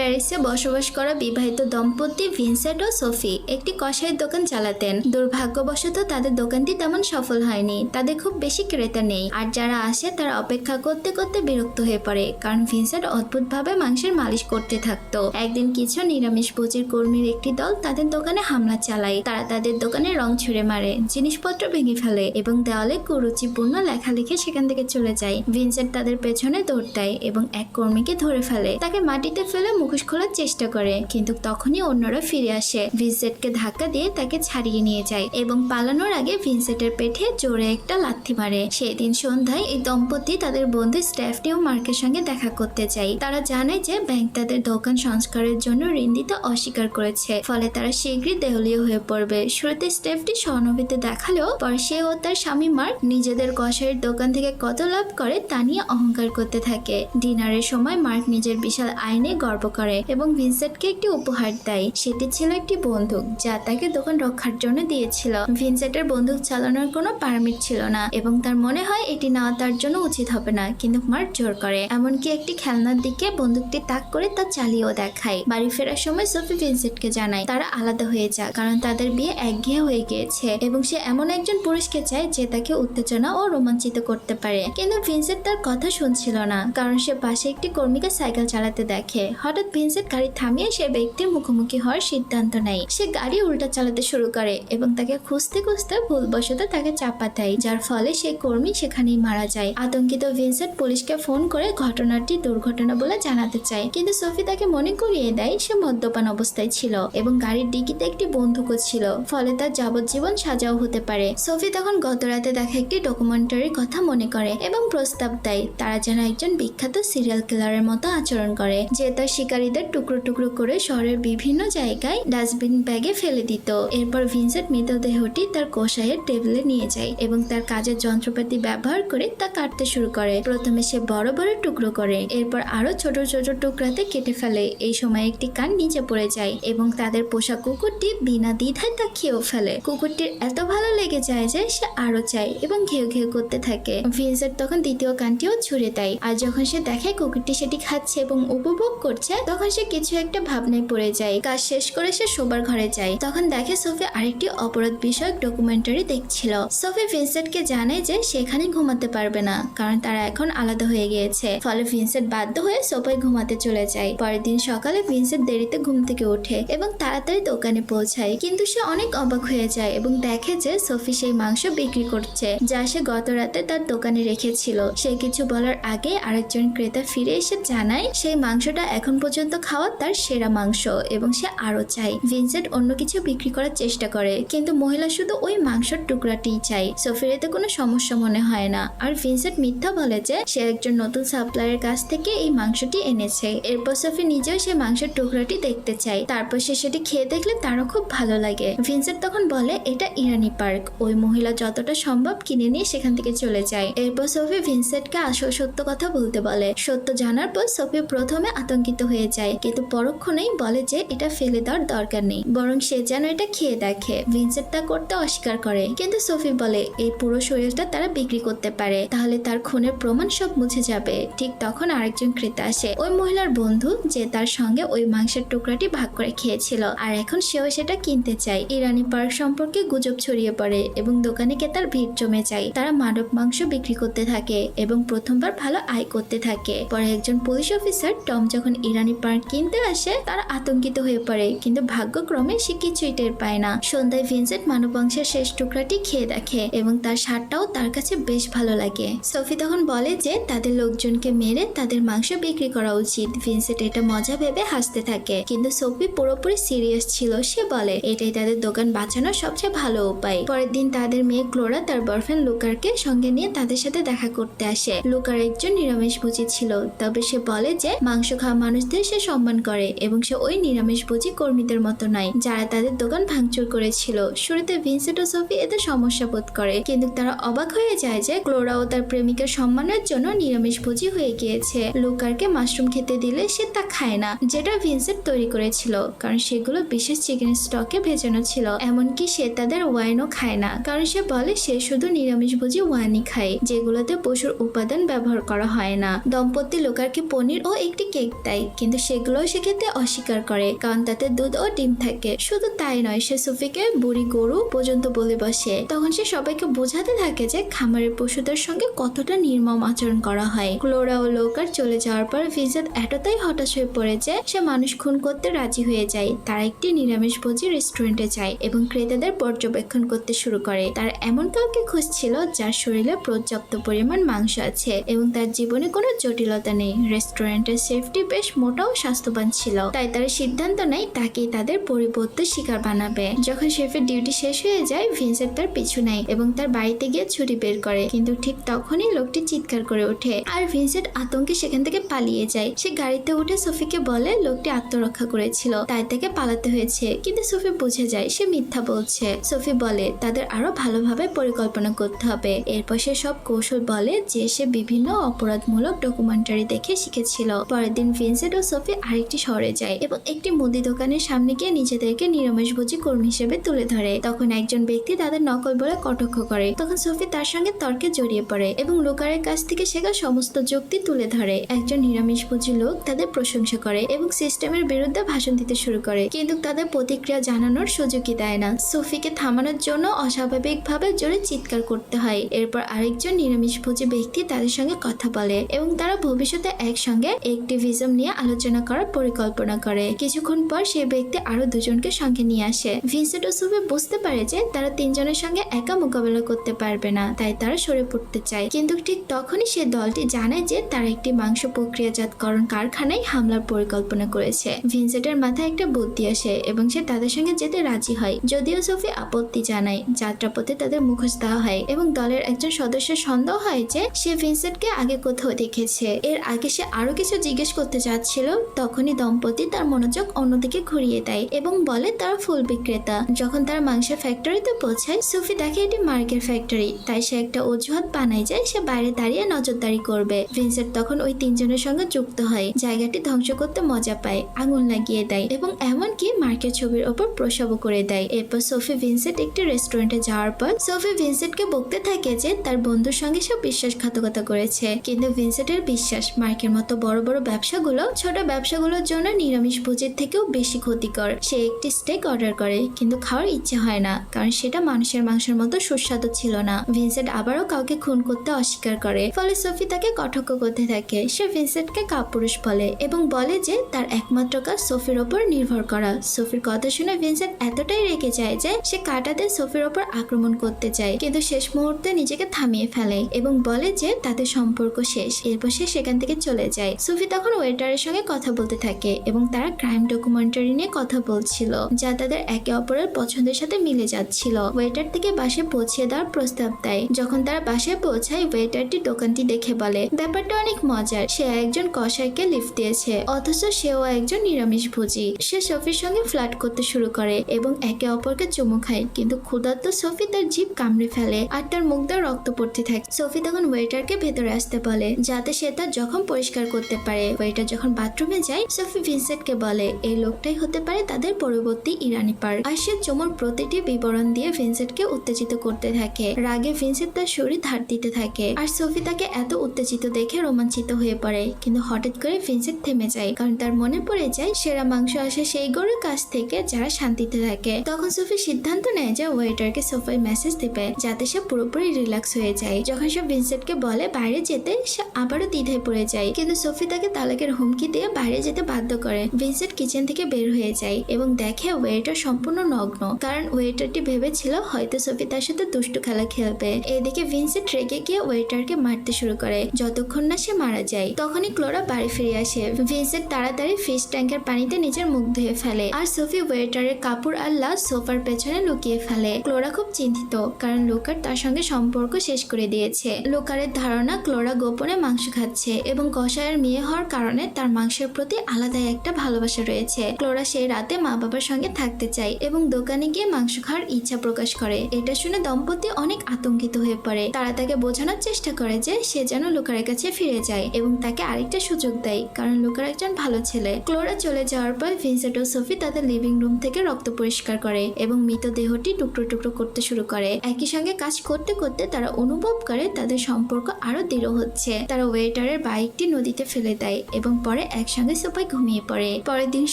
প্যারিসে বসবাস করা বিবাহিত দম্পতি ভিনসেন্ট ও সোফি একটি কষাইয়ের দোকান চালাতেন। দুর্ভাগ্যবশত তাদের দোকানটি তেমন সফল হয়নি। তাদের খুব বেশি ক্রেতা নেই। আর যারা আসে, তারা অপেক্ষা করতে করতে বিরক্ত হয়ে পড়ে, কারণ ভিনসেন্ট অদ্ভুতভাবে মাংসের মালিশ করতে থাকতো। একদিন কিছু নিরামিষ ভোজের কর্মীর একটি দল তাদের দোকানে হামলা চালায়। তারা তাদের দোকানে রং ছুঁড়ে মারে, জিনিসপত্র ভেঙে ফেলে এবং দেওয়ালে কুরুচিপূর্ণ লেখা লিখে সেখান থেকে চলে যায়। ভিনসেন্ট তাদের পেছনে দৌড় দেয় এবং এক কর্মীকে ধরে ফেলে। তাকে মাটিতে ফেলে মুখোশ খোলার চেষ্টা করে, কিন্তু তখনই অন্যরা ফিরে আসে। ভিনসেন্টকে ধাক্কা দিয়ে তাকে ছাড়িয়ে নিয়ে যায় এবং পালানোর আগে ভিনসেন্টের পেটে জোরে একটা লাথি মারে। সেই দিন সন্ধ্যায় এই দম্পতি তাদের বন্ধু স্টেফনি ও মার্কের সঙ্গে দেখা করতে যায়। তারা জানে যে ব্যাংক তাদের দোকান সংস্কারের জন্য ঋণ দিতে অস্বীকার করেছে, ফলে তারা শীঘ্রই দেহলীয় হয়ে পড়বে। শুরুতে স্টেফটি সহানুভূতি দেখালেও পরে সে ও তার স্বামী মার্ক নিজেদের কষাইয়ের দোকান থেকে কত লাভ করে তা নিয়ে অহংকার করতে থাকে। ডিনারের সময় মার্ক নিজের বিশাল আইনে গর্ব করে। এবং ভিনসেন্টকে একটি উপহার দেয়। সেটি ছিল একটি বন্দুক যা তাকে দোকান রক্ষার জন্য দিয়েছিল। ভিনসেন্টের বন্দুক চালানোর কোনো পারমিট ছিল না এবং তার মনে হয় এটি নেওয়া তার জন্য উচিত হবে না, কিন্তু মার্ক জোর করে। এমনকি একটি খেলনার দিকে বন্দুকটি তাক করে তা চালিয়েও দেখায়। বাড়ি ফেরার সময় সোফি ভিনসেন্টকে জানায়, তারা আলাদা হয়ে যায় কারণ তাদের বিয়ে একঘেয়ে হয়ে গিয়েছে এবং সে এমন একজন পুরুষকে চায় যে তাকে উত্তেজনা ও রোমাঞ্চিত করতে পারে। কিন্তু ভিনসেন্ট তার কথা শুনছিল না, কারণ সে পাশে একটি কর্মীকে সাইকেল চালাতে দেখে। হঠাৎ ভিনসেন্ট গাড়ি থামিয়ে সে ব্যক্তির মুখোমুখি হওয়ার সিদ্ধান্ত নেয়। সে গাড়ি উল্টা চালাতে শুরু করে এবং তাকে খুঁজতে খুঁজতে ভুলবশত তাকে চাপা দেয়, যার ফলে সেই কর্মী সেখানেই মারা যায়। আতঙ্কিত ভিনসেন্ট পুলিশকে ফোন করে ঘটনাটি দুর্ঘটনা বলে জানাতে চায়। কিন্তু সোফি তাকে মনে করিয়ে দেয়, সে মদ্যপান অবস্থায় ছিল এবং গাড়ির ডিকিতে একটি বন্দুকও ছিল, ফলে তার যাবজ্জীবন সাজাও হতে পারে। সোফি তখন গত রাতে দেখা একটি ডকুমেন্টারির কথা মনে করে এবং প্রস্তাব দেয়, তারা যেন একজন বিখ্যাত সিরিয়াল কিলারের মতো আচরণ করে, যে তার শিকারীদের টুকরো টুকরো করে শহরের বিভিন্ন জায়গায় ডাস্টবিন ব্যাগে ফেলে দিত। এরপর ভিনসেন্ট মৃতদেহটি তার কোষায়ের টেবিলে নিয়ে যায় এবং তার কাজের যন্ত্রপাতি ব্যবহার করে তা কাটতে শুরু করে। প্রথমে সে বড় বড় টুকরো করে, এরপর আরও ছোট ছোট টুকরাতে কেটে ফেলে। এই সময় একটি কান নিচে পড়ে যায় এবং তাদের পোষা কুকুরটি বিনা দ্বিধায় তা খেয়েও ফেলে। কুকুরটির এত ভালো লেগে যায় যে সে আরও চায় এবং ঘেউ ঘেউ করতে থাকে। ভিনসেন্ট তখন দ্বিতীয় কানটিও ছুঁড়ে দেয়। আর যখন সে দেখে কুকুরটি সেটি খাচ্ছে এবং উপভোগ করছে তখন সে কিছু একটা ভাবনায় পড়ে যায়। কাজ শেষ করে সে শোবার ঘরে যায়। তখন দেখে সোফি আরেকটি অপরাধ বিষয়ক ডকুমেন্টারি দেখছিল। সোফি ভিনসেন্টকে জানে যে সেখানে ঘুমাতে পারবে না, কারণ তারা এখন আলাদা হয়ে গিয়েছে। ফলে ভিনসেন্ট বাধ্য হয়ে সোফায় ঘুমাতে চলে যায়। পরের দিন সকালে ভিনসেন্ট দেরিতে ঘুম থেকে ওঠে এবং তাড়াতাড়ি দোকানে পৌঁছায়। কিন্তু সে অনেক অবাক হয়ে যায় এবং দেখে যে সোফি সেই মাংস বিক্রি করছে, যা সে গত রাতে তার দোকানে রেখেছিল। সে কিছু বলার আগে আরেকজন ক্রেতা ফিরে এসে জানায়, সেই মাংসটা এখন পর্যন্ত খাওয়া তার সেরা মাংস এবং সে আরও চায়। ভিনসেন্ট অন্য কিছু বিক্রি করার চেষ্টা করে, কিন্তু মহিলা শুধু ওই মাংসের টুকরাটিই চাই সোফির এতে কোনো সমস্যা মনে হয় না। আর ভিনসেন্ট মিথ্যা বলে যে, সে একজন নতুন সাপ্লায়ারের কাছ থেকে এই মাংসটি এনেছে। এরপর সোফি নিজেও সে মাংসের টুকরাটি দেখতে চায়। তারপর সে সেটি খেয়ে দেখলে তারও খুব ভালো লাগে। ভিনসেন্ট তখন বলে, এটা ইরানি পার্ক। ওই মহিলা যতটা সম্ভব কিনে নিয়ে সেখান থেকে চলে যায়। এরপর সোফি ভিনসেন্টকে আসল সত্য কথা বলতে বলে। সত্য জানার পর সোফি প্রথমে আতঙ্কিত হয়ে যায়, কিন্তু পরক্ষণেই বলে যে এটা ফেলে দেওয়ার দরকার নেই। বরং সে যেন এটা খেয়ে দেখে। ভিনসেন্ট তা করতে অস্বীকার করে। কিন্তু সোফি বলে, এই পুরো শরীরটা তারা বিক্রি করতে পারে। তাহলে তার খুনের প্রমাণ সব মুছে যাবে। ঠিক তখন আরেকজন ক্রেতা আসে। ওই মহিলার বন্ধু যে তার সঙ্গে ওই মাংসের টুকরাটি ভাগ করে খেয়েছিল। আর এখন সেও সেটা কিনতে চায়। ইরানি পার্ক সম্পর্কে গুজব ছড়িয়ে পড়ে এবং দোকানে কে তার ভিড় জমে যায়। তারা মানব মাংস বিক্রি করতে থাকে এবং প্রথমবার ভালো আয় করতে থাকে। পরে একজন পুলিশ অফিসার টম যখন ইরানি পার্ক কিনতে আসে, তারা আতঙ্কিত হয়ে পড়ে। কিন্তু ভাগ্যক্রমে সে কিছুই টের পায় না। সন্ধ্যায় ভিনসেন্ট মানব মাংসের শেষ টুকরাটি খেয়ে দেখে এবং তার স্বাদটাও তার কাছে বেশ ভালো লাগে। সোফি তখন বলে যে, তাদের লোকজনকে মেরে তাদের মাংস বিক্রি করা উচিত। ভিনসেন্ট এটা মজা ভেবে হাসতে থাকে। কিন্তু সোফি পুরোপুরি সিরিয়াস ছিল, সে বলে, এটাই তাদের দোকান বাঁচানোর সবচেয়ে ভালো উপায়। পরের দিন তাদের মেয়ে ক্লোরা তার বয়ফ্রেন্ড লুকারকে সঙ্গে নিয়ে তাদের সাথে দেখা করতে আসে। লুকার একজন নিরামিষ নিরামিষভোজী ছিল, তবে সে বলে যে, মাংস খাওয়া মানুষদের সে সম্মান করে এবং সে ওই নিরামিষ নিরামিষভোজী কর্মীদের মতো নয়, যারা তাদের দোকান ভাঙচুর করেছিল। শুরুতে ভিনসেন্ট ও এতে সমস্যা বোধ করে, কিন্তু তারা অবাক হয়ে যায় যে ক্লোরা ও তার প্রেমিকার সম্মানের জন্য নিরামিষভোজী হয়ে গিয়েছে। লুকারকে মাশরুম খেতে দিলে সে তা খায় না, যেটা ভিনসেন্ট তৈরি করেছিল, কারণ সেগুলো বিশেষ চিকেন স্টকে ভেজানো ছিল, এমনকি সে তাদের ওয়াইনও খায় না। কারণ সে বলে, সে শুধু নিরামিষ নিরামিষভোজী ওয়াইনই খায়, যেগুলোতে পশুর উপাদান ব্যবহার করা হয় না। দম্পতি লোকারকে পনির ও একটি কেক দেয়, কিন্তু কিন্তু সেগুলোও সে খেতে অস্বীকার করে, কারণ তাতে দুধ ও ডিম থাকে। শুধু তাই নয়, সে সুফিকে বুড়ি গরু পর্যন্ত বলে বসে। তখন সে সবাইকে বোঝাতে থাকে যে খামারের পশুদের সঙ্গে কতটা নির্মম আচরণ করা হয়। ক্লোরা ও লৌকার চলে যাওয়ার পর ভিজাত এতটাই হতাশ হয়ে পড়ে যে সে মানুষ খুন করতে রাজি হয়ে যায়। তারা একটি নিরামিষ ভোজি রেস্টুরেন্টে যায় এবং ক্রেতাদের পর্যবেক্ষণ করতে শুরু করে। তার এমন কাউকে খুঁজছিল যার শরীরে পর্যাপ্ত পরিমাণ মাংস আছে এবং তার জীবনে কোনো জটিলতা নেই। রেস্টুরেন্টের সেফটি বেশ মোটা ও স্বাস্থ্যবান ছিল। তাই তারা সিদ্ধান্ত নেয় তাকেই তাদের পরিবর্তে শিকার বানাবে। যখন শেফের ডিউটি শেষ হয়ে যায়, ভিনসেন্ট তার পিছু নেয় এবং তার বাড়িতে গিয়ে ছুরি বের করে। কিন্তু ঠিক তখনই লোকটি চিৎকার করে ওঠে। আর ভিনসেন্ট আতঙ্কে সেখান থেকে পালিয়ে যায়। সে গাড়িতে উঠে সোফিকে বলে, লোকটি আত্মরক্ষা করেছিল, তাই তাকে পালাতে হয়েছে। কিন্তু সোফি বুঝে যায়, সে মিথ্যা বলছে। সোফি বলে, তাদের আরও ভালোভাবে পরিকল্পনা করতে হবে। এরপর সে সব কৌশল বলে যে সে বিভিন্ন অপরাধমূলক ডকুমেন্টারি দেখে শিখেছিল। পরের দিন ভিনসেন্ট ও সোফি আরেকটি শহরে যায় এবং একটি মুদি দোকানের সামনে গিয়ে নিজেদেরকে নিরামিষভোজী কর্মী হিসেবে তুলে ধরে। তখন একজন ব্যক্তি তাদের নকল বলে কটাক্ষ করে। তখন সোফি তার সঙ্গে তর্কে জড়িয়ে পড়ে এবং লোকারের কাছ থেকে শেখা সমস্ত যুক্তি তুলে ধরে। একজন নিরামিষভোজী লোক তাদের প্রশংসা করে এবং সিস্টেমের বিরুদ্ধে ভাষণ দিতে শুরু করে, কিন্তু তাদের প্রতিক্রিয়া জানানোর সুযোগই দেয় না। সোফিকে থামানোর জন্য অস্বাভাবিকভাবে জোরে চিৎকার করতে হয়। এরপর আরেকজন নিরামিষভোজী ব্যক্তি তাদের সঙ্গে কথা বলে এবং তারা ভবিষ্যতে একসঙ্গে একটিভিজম নিয়ে আলোচনা করার পরিকল্পনা করে। কিছুক্ষণ পর সেই ব্যক্তি আরও দুজনকে সঙ্গে নিয়ে আসে। ভিনসেন্ট ও সোফি বুঝতে পারে যে তারা তিনজনের সঙ্গে একা মোকাবেলা করতে পারবে না, তাই তারা সরে পড়তে চায়। কিন্তু ঠিক তখনই সে দলটি জানায় যে তারা একটি মাংস প্রক্রিয়াজাতকরণ কারখানায় হামলার পরিকল্পনা করেছে। ভিনসেন্টের মাথায় একটা বুদ্ধি আসে এবং সে তাদের সঙ্গে যেতে রাজি হয়। যদিও সোফি আপত্তি জানায়, যাত্রাপথে তাদের মুখোশ দেওয়া হয় এবং দলের একজন সদস্যের সন্দেহ হয় যে সে ভিনসেন্টকে আগে কোথাও দেখেছে। এর আগে সে আরও কিছু জিজ্ঞেস করতে চাচ্ছিল তখনই দম্পতি তার মনোযোগ অন্যদিকে ঘুরিয়ে দেয় এবং বলে তারা ফুল বিক্রেতা। যখন তারা মাংসের ফ্যাক্টরিতে পৌঁছায়, সুফি দেখে এটি মার্কের ফ্যাক্টরি তাই সে একটা অজুহাত বানায় যায় সে বাইরে দাঁড়িয়ে নজরদারি করবে। ভিনসেন্ট তখন ওই তিনজনের সঙ্গে যুক্ত হয়, জায়গাটি ধ্বংস করতে মজা পায় আঙুল লাগিয়ে দেয় এবং এমনকি মার্কের ছবির ওপর প্রসবও করে দেয়। এরপর সোফি ভিনসেন্ট একটি রেস্টুরেন্টে যাওয়ার পর, সোফি ভিনসেন্টকে বকতে থাকে যে তার বন্ধুর সঙ্গে সব বিশ্বাসঘাতকতা করেছে। কিন্তু ভিনসেন্টের বিশ্বাস, মার্কের মতো বড় বড় ব্যবসাগুলো ছোট ব্যবসাগুলোর জন্য নিরামিষ ভোজের থেকেও বেশি ক্ষতিকর। সে একটি স্টেক অর্ডার করে, কিন্তু খাওয়ার ইচ্ছে হয় না, কারণ সেটা মানুষের মাংসের মতো সুস্বাদু ছিল না। ভিনসেন্ট আবারও কাউকে খুন করতে অস্বীকার করে, ফলে সোফি তাকে কটাক্ষ করতে থাকে। সে ভিনসেন্টকে কাপুরুষ বলে এবং বলে যে তার একমাত্র কাজ সোফির ওপর নির্ভর করা। সোফির কথা শুনে ভিনসেন্ট এতটাই রেগে যায় যে সে কাটাতে সোফির ওপর আক্রমণ করতে চায়, কিন্তু শেষ মুহূর্তে নিজেকে থামিয়ে ফেলে এবং বলে যে তাদের সম্পর্ক শেষ, এরপর সে সেখান থেকে চলে যায়। সুফি তখন ওয়েটারের সঙ্গে কথা বলতে থাকে এবং তারা ক্রাইম ডকুমেন্টারি নিয়ে কথা বলছিল, যা তাদের একে অপরের পছন্দের সাথে মিলে যাচ্ছিল। ওয়েটার থেকে বাসে পৌঁছে দেওয়ার প্রস্তাব দেয়। যখন তারা বাসায় পৌঁছায় ওয়েটারটি দোকানটি দেখে বলে, ব্যাপারটা অনেক মজার। সে একজন কসাইকে লিফট দিয়েছে, অথচ সেও একজন নিরামিষ ভোজি সে সফির সঙ্গে ফ্লার্ট করতে শুরু করে এবং একে অপরকে চুমু খায়। কিন্তু ক্ষুধার্ত সফি তার জিভ কামড়ে ফেলে আর তার মুখ দিয়ে রক্ত পড়তে থাকে। সফি তখন ওয়েটারকে ভেতরে আসতে বলে, যাতে সে তার জখম পরিষ্কার করতে পারে। ওয়েটার যখন বাথরুমে যায়, সফি ভিনসেন্টকে বলে, এই লোকটাই হতে পারে তাদের পরবর্তী ইরানি পার সে চুমুর প্রতিটি বিবরণ দিয়ে ভিনসেন্টকে উত্তেজিত করতে থাকে। রাগে ভিনসেন্ট তার শরীর ধার দিতে থাকে আর সোফি তাকে এত উত্তেজিত দেখে রোমাঞ্চিত হয়ে পড়ে। কিন্তু হঠাৎ করে ভিনসেন্ট থেমে যায়। কারণ তার মনে পড়ে যায়, সেরা মাংস আসে সেই গরুর কাছ থেকে যারা শান্তিতে থাকে। তখন সোফি সিদ্ধান্ত নেয় যে ওয়েটারকে সোফায় মেসেজ দেবে, যাতে সে পুরোপুরি রিল্যাক্স হয়ে যায়। যখন সে ভিনসেন্টকে বলে, বাইরে যেতে, সে আবারও দ্বিধায় পড়ে যায়। কিন্তু সোফি তাকে তালাকের হুমকি দিয়ে বাইরে যেতে বাধ্য করে। ভিনসেন্ট কিচেন থেকে বের হয়ে যায় এবং দেখে ওয়েটার সম্পূর্ণ নগ্ন। কারণ ওয়েটারটি ভেবেছিল হয়তো সোফি তার সাথে দুষ্টু খেলা খেলবে। এদিকে ভিনসেন্ট রেগে গিয়ে ওয়েটারকে মারতে শুরু করে। যতক্ষণ না সে মারা যায়, তখনই ক্লোরা বাড়ি ফিরে আসে। ভিনসেন্ট তাড়াতাড়ি ফিশ ট্যাঙ্কের পানিতে নিজের মুখ ধুয়ে ফেলে আর সোফি ওয়েটারের কাপড় আর লাশ সোফার পেছনে লুকিয়ে ফেলে। ক্লোরা খুব চিন্তিত, কারণ লোকার তার সঙ্গে সম্পর্ক শেষ করে দিয়েছে। লোকারের ধারণা, ক্লোরা গোপনে মাংস খাচ্ছে এবং কষায়ের মেয়ে হওয়ার কারণে তার মাংসের প্রতি আলাদাই একটা ভালোবাসা রয়েছে। ক্লোরা সেই রাতে মা বাবার সঙ্গে থাকতে চায় এবং দোকানে গিয়ে মাংস খাওয়ার ইচ্ছা প্রকাশ করে। এটা শুনে দম্পতি অনেক আতঙ্কিত হয়ে পড়ে। তারা তাকে বোঝানোর চেষ্টা করে যে সে যেন লোকারের কাছে ফিরে যায় এবং তাকে আরেকটা সুযোগ দেয়, কারণ লোকার একজন ভালো ছেলে। ক্লোরা চলে যাওয়ার পর ভিনসেন্ট ও সোফি তাদের লিভিং রুম থেকে রক্ত পরিষ্কার করে এবং মৃতদেহটি টুকরো টুকরো করতে শুরু করে। একই সঙ্গে কাজ করতে করতে তারা অনুভব করে তাদের সম্পর্ক আরও দৃঢ় হচ্ছে। তারা ওয়েটারের বাইকটি নদীতে ফেলে দেয় এবং পরে একসঙ্গে সোফায় ঘুমিয়ে পড়ে। পরের দিন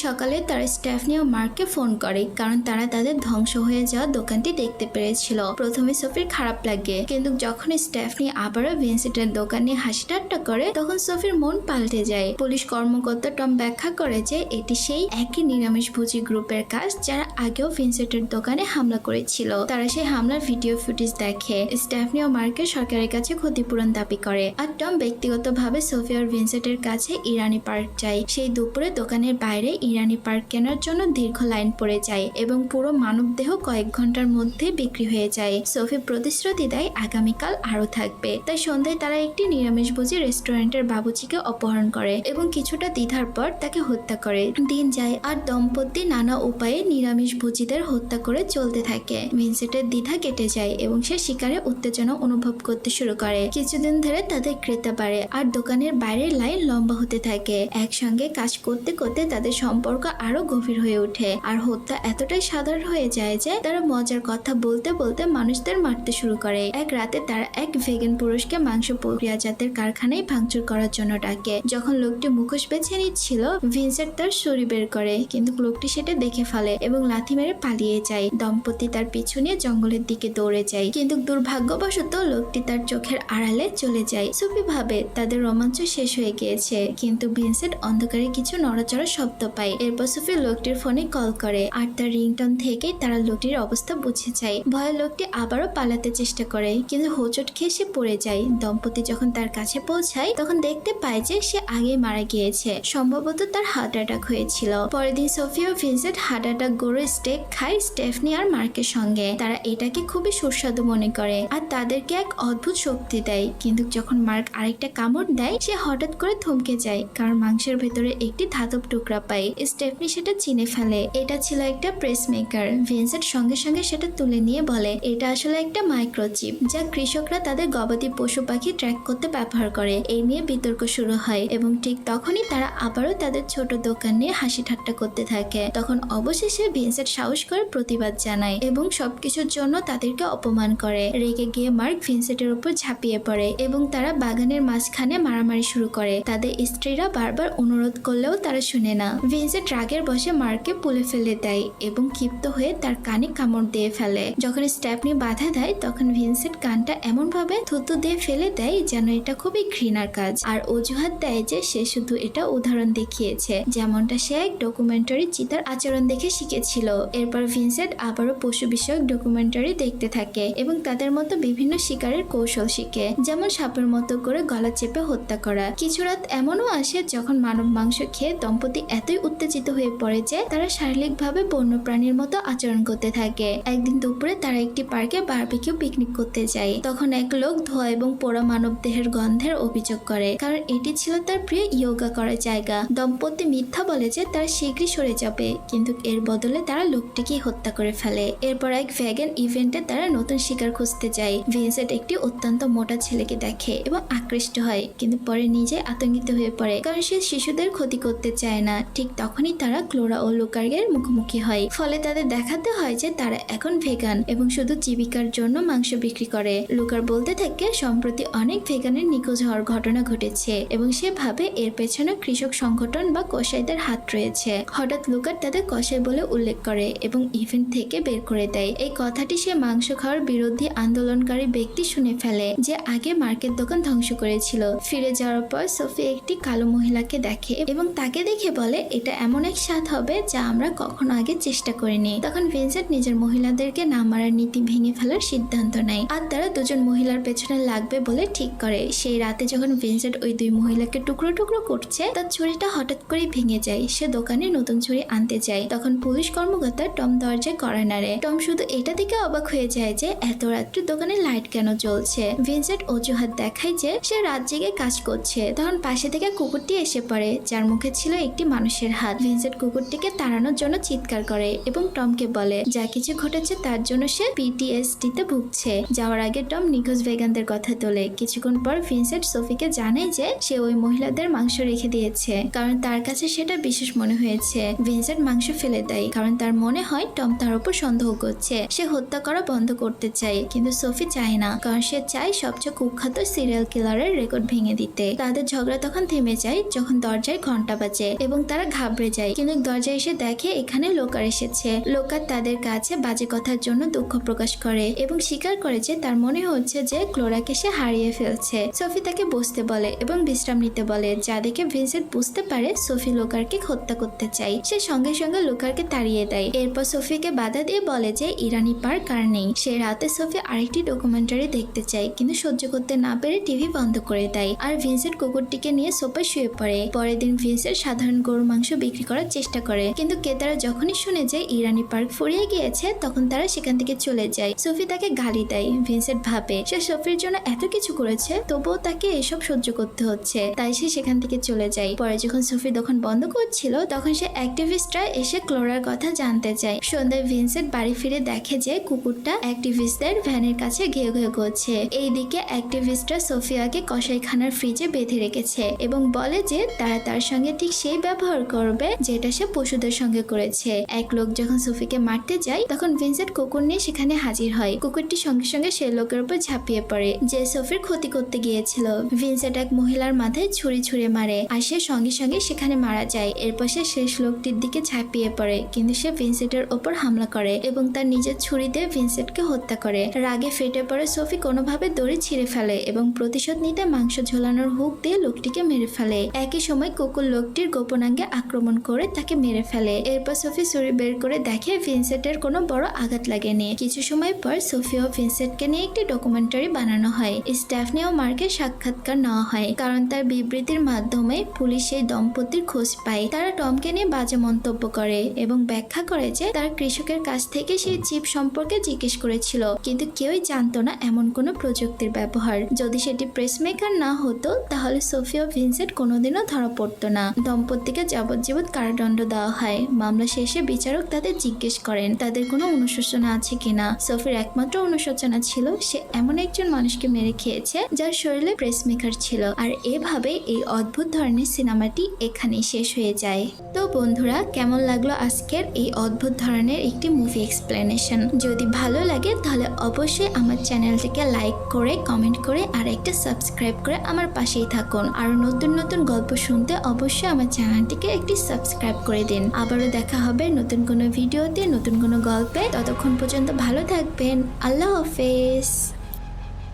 সকালে তারা স্টেফনি ও মার্ককে ফোন করে, কারণ তারা তাদের ধ্বংস হয়ে যাওয়া দোকানটি দেখতে পেরেছিল। প্রথমে সোফির খারাপ লাগে, কিন্তু যখন স্টেফনি আবারও ভিনসেন্টের দোকানে হাসি ঠাট্টা করে, তখন সোফির মন পাল্টে যায়। পুলিশ কর্মকর্তা টম ব্যাখ্যা করে যে, এটি সেই একই নিরামিষ নিরামিষভোজী গ্রুপের কাজ যারা আগেও ভিনসেন্টের দোকানে হামলা করেছিল। তারা সেই হামলার ভিডিও ফুটেজ দেখে স্টেফনি ও মার্কে সরকারের কাছে ক্ষতিপূরণ দাবি করে। আর টম ব্যক্তিগতভাবে সোফি আর ভিনসেন্টের কাছে ইরানি পার্ক যায়। সেই দুপুরে দোকানের বাইরে ইরানি পার্ক কেনার জন্য দীর্ঘ লাইন পড়ে যায় এবং পুরো মানবদেহ কয়েক ঘণ্টার মধ্যে বিক্রি হয়ে যায়। সোফি প্রতিশ্রুতি দেয়, আগামীকাল আরও থাকবে। তাই সন্ধ্যায় তারা একটি নিরামিষভোজী রেস্টুরেন্টের বাবুচিকে অপহরণ করে এবং কিছুটা দ্বিধার পর তাকে হত্যা করে। দিন যায় আর দম্পতি নানা উপায়ে নিরামিষভোজীদের হত্যা করে চলতে থাকে। ভিনসেন্টের দ্বিধা কেটে যায় এবং সে শিকারে উত্তেজনা অনুভব করতে শুরু করে। কিছুদিন ধরে তাদের ক্রেতা বাড়ে আর দোকানের বাইরের লাইন লম্বা হতে থাকে। একসঙ্গে কাজ করতে করতে তাদের সম্পর্ক আরও গভীর হয়ে ওঠে। আর হত্যা এতটাই সাধারণ হয়ে যায় যে তারা মজার কথা বলতে বলতে মানুষদের মারতে শুরু করে। এক রাতে তারা এক ভেগান পুরুষকে মাংস প্রক্রিয়াজাতের কারখানায় ভাঙচুর করার জন্য ডাকে। যখন লোকটি মুখোশ বেছে নিচ্ছিল ভিনসেন্ট তার ছুরি বের করে, কিন্তু লোকটি সেটা দেখে ফেলে এবং লাথি মেরে পালিয়ে যায়। দম্পতি তার পিছু নিয়ে জঙ্গলের দিকে দৌড়ে যায়। কিন্তু দুর্ভাগ্যবশত লোকটি তার চোখের আড়ালে চলে যায়। সুফি ভাবে তাদের রোমাঞ্চ শেষ হয়ে গিয়েছে। কিন্তু ভিনসেন্ট অন্ধকারে কিছু নড়াচড়া শব্দ পায়। এরপর সুফি লোকটির ফোনে কল করে আর তার রিংটন থেকেই তারা লোকটির অবস্থা বুঝে যায়। ভয়ে লোকটি আবারও পালাতে চেষ্টা করে, কিন্তু হোচট খেয়ে সে পড়ে যায়। দম্পতি যখন তার কাছে পৌঁছায়, তখন দেখতে পায় যে সে আগে মারা গিয়েছে। সম্ভবত তার হার্ট অ্যাটাক হয়েছিল। পরের দিন সোফি ও ভিনসেন্ট হার্ট অ্যাটাক গরুর স্টেক খায় স্টেফনি আর মার্কের সঙ্গে। তারা এটাকে খুবই সুস্বাদু মনে করে আর তাদেরকে এক অদ্ভুত শক্তি দেয়। কিন্তু যখন মার্ক আরেকটা কামড় দেয়, সে হঠাৎ করে থমকে যায়। কারণ মাংসের ভেতরে একটি ধাতব টুকরা পায়। স্টেফনি সেটা চিনে ফেলে। এটা ছিল একটা প্রেস মেকার। ভিনসেন্ট সঙ্গে সঙ্গে সেটা তুলে নিয়ে বলে, এটা আসলে একটা মাইক্রোচিপ যা কৃষকরা তাদের গবাদি পশু পাখি ট্র্যাক করতে ব্যবহার করে। এই নিয়ে বিতর্ক শুরু হয় এবং ঠিক তখনই তারা আবারও তাদের ছোট দোকান নিয়ে হাসি ঠাট্টা করতে থাকে। তখন অবশেষে ভিনসেন্ট সাহস করে প্রতিবাদ জানায় এবং সবকিছুর জন্য তাদেরকে অপমান করে। রেগে গিয়ে মার্ক ভিনসেন্টের উপর ঝাঁপিয়ে পড়ে এবং তারা বাগানের মাঝখানে মারামারি শুরু করে। তাদের স্ত্রীরা বারবার অনুরোধ করলেও তারা শুনে না। ভিনসেন্ট রাগের বসে মার্ককে পুলে ফেলে দেয় এবং ক্ষিপ্ত হয়ে তার কানে কামড় দিয়ে ফেলে। যখন স্ট্যাপনি বাধা দেয়, তখন ভিনসেন্ট কানটা এমন ভাবে থুতু দিয়ে ফেলে দেয় যেন এটা খুবই ঘৃণার কাজ। আর অজুহাত দেয় যে সে শুধু এটা উদাহরণ দেখিয়েছে, যেমনটা সে এক ডকুমেন্টারি চিতার আচরণ দেখে শিখেছিল। এরপর ভিনসেন্ট আবারও পশু বিষয়ক ডকুমেন্টারি দেখতে থাকে এবং তাদের মতো বিভিন্ন শিকারের কৌশল শিখে, যেমন সাপের মতো করে গলা চেপে হত্যা করা। কিছু রাত এমনও আসে যখন মানব মাংস খেয়ে দম্পতি এতই উত্তেজিত হয়ে পড়ে যে তারা শারীরিকভাবে বন্য প্রাণীর মতো আচরণ করতে থাকে। একদিন দুপুরে তারা একটি পার্কে বারবিকিউ পিকনিক করতে যায়। তখন এক লোক ধোয়া এবং পোড়া মানব দেহের গন্ধের অভিযোগ করে, কারণ এটি ছিল তার প্রিয় ইয়োগা করার জায়গা। দম্পতি মিথ্যা বলে যে তারা শীঘ্রই সরে যাবে, কিন্তু এর বদলে তারা লোকটিকে হত্যা করে ফেলে। এরপর এক ভ্যাগান ইভেন্টে তারা নতুন শিকার খুঁজতে যায়। ভিনসেন্ট একটি অত্যন্ত মোটা ছেলেকে দেখে এবং আকৃষ্ট হয়, কিন্তু পরে নিজে আতঙ্কিত হয়ে পড়ে, কারণ সে শিশুদের ক্ষতি করতে চায় না। ঠিক তখনই তারা ক্লোরা ও লুকার্গের মুখোমুখি হয়। ফলে তাদের দেখাতে হয় যে তারা এখন ভেগান এবং শুধু জীবিকার জন্য মাংস বিক্রি করে। লুকার বলতে থাকে, সম্প্রতি অনেক ভেগানের নিখোঁজ হওয়ার ঘটনা ঘটেছে এবং সে ভাবে এর পেছনে কৃষক সংগঠন বা কসাইদের হাত রয়েছে। হঠাৎ লুকার তাদের কসাই বলে উল্লেখ করে এবং ইভেন্ট থেকে বের করে দেয়। এই কথাটি সে মাংস খাওয়ার বিরোধী আন্দোলনকারী ব্যক্তি শুনে ফেলে যে আগে মার্কেট দোকান ধ্বংস করেছিল। ফিরে যাওয়ার পর সোফি একটি কালো মহিলাকে দেখে এবং তাকে দেখে বলে, এটা এমন এক স্বাদ হবে যা আমরা কখনো আগে চেষ্টা করিনি। তখন ভিনসেন্ট নিজের মহিলাদেরকে না মারার নীতি ভেঙে ফেলার সিদ্ধান্ত নেয়। আর তারা দুজন মহিলার পেছনে লাগবে বলে ঠিক করে। সেই রাতে যখন ভিনসেন্ট ওই দুই মহিলাকে টুকরো টুকরো করছে, তার ছুরিটা হঠাৎ করে ভেঙে যায়। সে দোকানে নতুন ছুরি আনতে যায়। তখন পুলিশ কর্মকর্তা টম দরজায় করা নাড়ে। টম শুধু এটা দেখে অবাক হয়ে যায় যে এত রাত্রে দোকানে লাইট কেন জ্বলছে? ভিনসেন্ট অজুহাত দেখায় যে সে রাত জেগে কাজ করছে। তখন পাশে থেকে কুকুরটি এসে পড়ে, যার মুখে ছিল একটি মানুষের হাত। ভিনসেন্ট কুকুরটিকে তাড়ানোর জন্য চিৎকার করে এবং টমকে বলে, যা কিছু ঘটেছে তার জন্য সে পিটিএসডি তে ভুগছে। যাওয়ার আগে টম নিখোঁজ ভেগানদের কথা তোলে। কিছুক্ষণ পর ভিনসেন্ট সোফিকে জানায় যে সে ওই মহিলাদের মাংস রেখে দিয়েছে, কারণ তার কাছে সেটা বিশেষ মনে হয়েছে। ভিনসেন্ট মাংস ফেলে দেয়, কারণ তার মনে হয় টম তার উপর সন্দেহ করছে। সে হত্যা করা বন্ধ করতে চায়, কিন্তু সোফি চায় না, কারণ সে চায় সবচেয়ে কুখ্যাত সিরিয়াল কিলারের রেকর্ড ভেঙে দিতে। তাদের ঝগড়া তখন থেমে যায়, যখন দরজায় ঘণ্টা বাজে এবং তারা ঘাবড়ে যায়। কিন্তু দরজায় এসে দেখে এখানে লোকার এসেছে। লোকার তাদের কাছে বাজে কথার জন্য দুঃখ প্রকাশ করে এবং স্বীকার করে যে তার মনে হচ্ছে যে ক্লোরাকে সে হারিয়ে ফেলছে। সোফি তাকে বসতে বলে এবং বিশ্রাম নিতে বলে। যা দেখে ভিনসেন্ট বুঝতে পারে সোফি লোকারকে হত্যা করতে চায় সে সঙ্গে সঙ্গে লোকারকে তাড়িয়ে দেয়। এরপর সোফিকে বাধা দিয়ে বলে যে ইরানি পার্ক আর নেই। সে রাতে সোফি আরেকটি ডকুমেন্টারি দেখতে চায়, কিন্তু সহ্য করতে না পেরে টিভি বন্ধ করে দেয়। আর ভিনসেন্ট কুকুরটিকে নিয়ে সোফায় শুয়ে পড়ে। পরের দিন ভিনসেন্ট সাধারণ গরুর মাংস বিক্রি করার চেষ্টা করে। কিন্তু ক্রেতারা যখনই শুনে যে ইরানি পার্ক ফুরিয়ে গিয়েছে, তখন তারা সেখান থেকে চলে যায়। সোফি তাকে গালি দেয়, ভিনসেন্ট ভাবে। সে সোফির জন্য এত কিছু করেছে, তবুও তাকে এসব সহ্য করতে হচ্ছে। তাই সে সেখান থেকে চলে যায়। পরে যখন সোফি দোকান বন্ধ করছিল, তখন সে অ্যাক্টিভিস্টরা এসে ক্লোরার কথা জানতে চায়। সন্ধ্যায় ভিনসেন্ট বাড়ি ফিরে দেখে যে কুকুরটা অ্যাক্টিভিস্টদের ভ্যানের কাছে ঘেউ ঘেউ করছে। এইদিকে অ্যাক্টিভিস্টরা সোফিয়াকে কসাইখানার ফ্রিজে বেঁধে রেখেছে এবং বলে যে তারা তার সঙ্গে ঠিক সেই ব্যবহার করবে যেটা সে পশুদের সঙ্গে করেছে। এক লোক যখন সোফিকে মারতে যায়, তখন ভিনসেন্ট কুকুর নিয়ে সেখানে হাজির হয়। কুকুরটি সঙ্গে সঙ্গে সে লোকের উপর ঝাঁপিয়ে পড়ে, যে সোফির ক্ষতি করতে গিয়েছিল। ভিনসেন্ট এক মহিলার মাথায় ছুরি ছুঁড়ে মারে আর সে সঙ্গে সঙ্গে সেখানে মারা যায়। এরপর সে শেষ লোকটির দিকে ঝাঁপিয়ে পড়ে, কিন্তু সে ভিনসেন্টের ওপর হামলা করে এবং তার নিজের ছুরি দিয়ে ভিনসেন্টকে হত্যা করে। রাগে ফেটে পড়ে সোফি কোনোভাবে দড়ি ছিঁড়ে ফেলে এবং প্রতিশোধ নিতে মাংস ঝোলানোর হুক দিয়ে লোকটিকে মেরে ফেলে। একই সময় কুকুর লোকটির গোপনাঙ্গে আক্রমণ করে তাকে মেরে ফেলে। এরপর সোফি ছুরি বের করে দেখে ভিনসেন্টের কোনো বড় আঘাত লাগেনি। কিছু সময় পর সোফি ও ভিনসেন্টকে নিয়ে একটি ডকুমেন্টারি বানানো হয়। স্ট্যাফনি ও মার্কের সাক্ষাৎকার নেওয়া হয়, কারণ তার বিবৃতির মাধ্যমে পুলিশ সেই দম্পতির খোঁজ পায়। তারা টমকে নিয়ে বাজে মন্তব্য করে এবং ব্যাখ্যা করে যে তার কৃষকের কাছ থেকে সেই চিপ সম্পর্কে জিজ্ঞেস করেছিল, কিন্তু কেউই জানতো না এমন কোনো প্রযুক্তির ব্যবহার। যদি সেটি প্রেসমেকার না হতো, তাহলে সোফিয়া ভিনসেন্ট কোনোদিনও ধরা পড়তো না। দম্পতিকে যাবজ্জীবন কারাদণ্ড দেওয়া হয়। মামলা শেষে বিচারক তাদের জিজ্ঞেস করেন, তাদের কোনো অনুশোচনা আছে কিনা? সোফির একমাত্র অনুশোচনা ছিল, সে এমন একজন মানুষকে মেরে খেয়েছে, যার শরীরে প্রেসমেকার ছিল। আর এভাবে এই অদ্ভুত ধরনের সিনেমাটি এখানেই শেষ হয়ে যায়। তো বন্ধুরা, কেমন লাগল আজকের এই অদ্ভুত ধরনের একটি মুভি এক্সপ্লেনেশন যদি ভালো লাগে, তাহলে অবশ্যই আমার চ্যানেলটিকে লাইক করে কমেন্ট করে, আর একটা সাবস্ক্রাইব করে আমার পাশেই থাকুন। আর নতুন নতুন গল্প শুনতে অবশ্যই আমার চ্যানেলটিকে একটি সাবস্ক্রাইব করে দিন। আবারও দেখা হবে নতুন কোনো ভিডিওতে, নতুন কোনো গল্পে। ততক্ষণ পর্যন্ত ভালো থাকবেন। আল্লাহ হাফেজ।